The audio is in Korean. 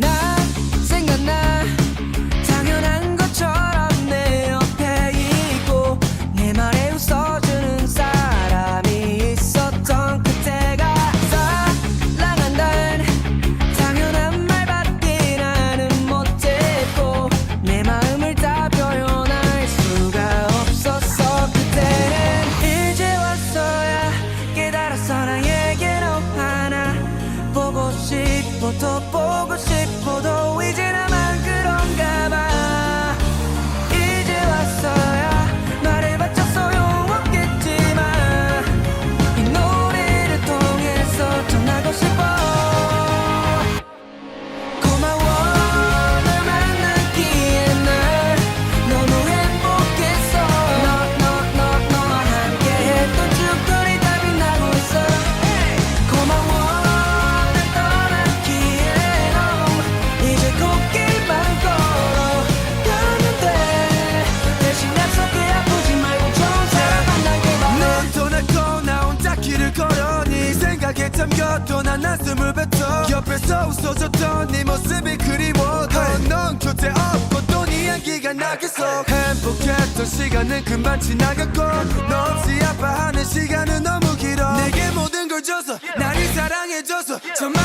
Now 뱉어도 난 한숨을 뱉어. 옆에서 웃어줬던 네 모습이 그리웠던 넌 교제 없고 또 네 이야기가 나겠어. 행복했던 시간은 금방 지나갔고 너 없이 아파하는 시간은 너무 길어. 내게 모든 걸 줘서 나를 사랑해줘서 정말